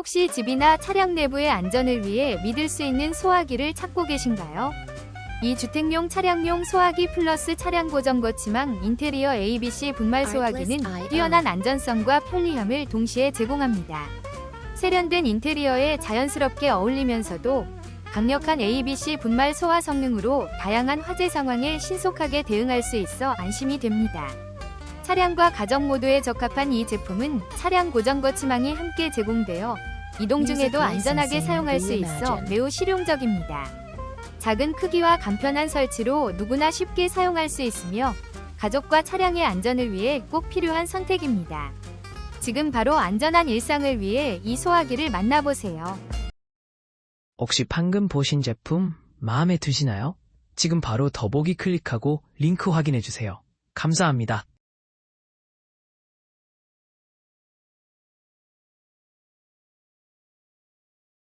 혹시 집이나 차량 내부의 안전을 위해 믿을 수 있는 소화기를 찾고 계신가요? 이 주택용 차량용 소화기 플러스 차량 고정 거치망 인테리어 ABC 분말 소화기는 뛰어난 안전성과 편리함을 동시에 제공합니다. 세련된 인테리어에 자연스럽게 어울리면서도 강력한 ABC 분말 소화 성능으로 다양한 화재 상황에 신속하게 대응할 수 있어 안심이 됩니다. 차량과 가정 모두에 적합한 이 제품은 차량 고정 거 치망이 함께 제공되어 이동 중에도 안전하게 사용할 수 있어 매우 실용적입니다. 작은 크기와 간편한 설치로 누구나 쉽게 사용할 수 있으며 가족과 차량의 안전을 위해 꼭 필요한 선택입니다. 지금 바로 안전한 일상을 위해 이 소화기를 만나보세요. 혹시 방금 보신 제품 마음에 드시나요? 지금 바로 더보기 클릭하고 링크 확인해 주세요. 감사합니다.